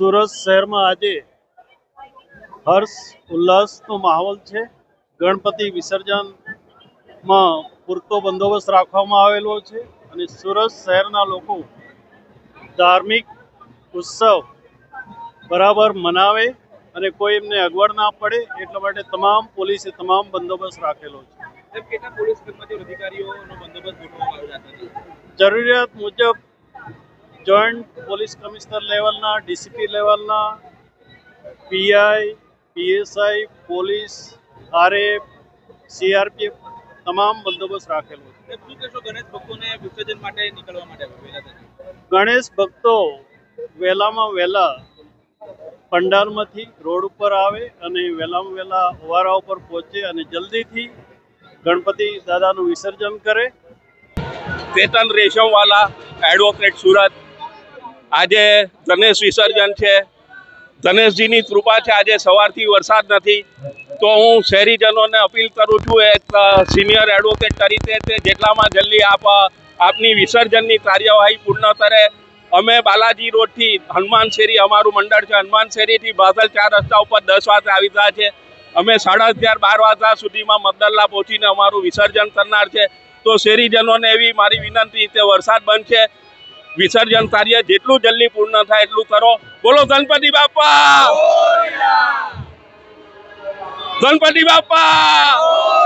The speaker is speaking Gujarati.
સુરત શહેરમાં આજે હર્ષ ઉલ્લાસનો માહોલ છે. ગણપતિ વિસર્જનમાં પૂરતો બંદોબસ્ત રાખવામાં આવેલો છે અને સુરત શહેરના લોકો ધાર્મિક ઉત્સવ બરાબર મનાવે અને કોઈ એમને અગવડ ના પડે એટલા માટે તમામ પોલીસે તમામ બંદોબસ્ત રાખેલો છે. જરૂરિયાત મુજબ જોઈન્ટ પોલીસ કમિશનર લેવલના ડીસીપી લેવલના PI PSI police RF CRPF તમામ બંદોબસ્ત રાખેલો છે. ગણેશ ભક્તોને વિસર્જન માટે નીકળવા માટે ગણેશ ભક્તો વહેલામાં વહેલા પંડાલમાંથી રોડ ઉપર આવે અને વહેલામાં વહેલા ઓવારા ઉપર પહોંચે અને જલ્દીથી ગણપતિ દાદાનું વિસર્જન કરે. કેતન રેશમવાલા એડવોકેટ સુરત. આજે ગણેશ વિસર્જન છે. ગણેશજીની કૃપા છે આજે સવારથી વરસાદ નથી. તો હું શહેરીજનોને અપીલ કરું છું, એક સિનિયર એડવોકેટ તરીકે તે જેટલામાં જલ્દી આપ આપની વિસર્જનની કાર્યવાહી પૂર્ણ કરે. અમે બાલાજી રોડથી હનુમાન શેરી, અમારું મંડળ છે, હનુમાન શેરીથી બાદલ ચાર રસ્તા ઉપર દસ વાગે આવી રહ્યા છે. અમે સાડા અગિયાર, બાર વાગ્યા સુધીમાં મતદલ્લા પહોંચીને અમારું વિસર્જન કરનાર છે. તો શેરીજનોને એવી મારી વિનંતી કે વરસાદ બંધ છે. વિસર્જન કાર્ય જેટલું જલ્દી પૂર્ણ થાય એટલું કરો. બોલો ગણપતિ બાપા. ગણપતિ બાપા.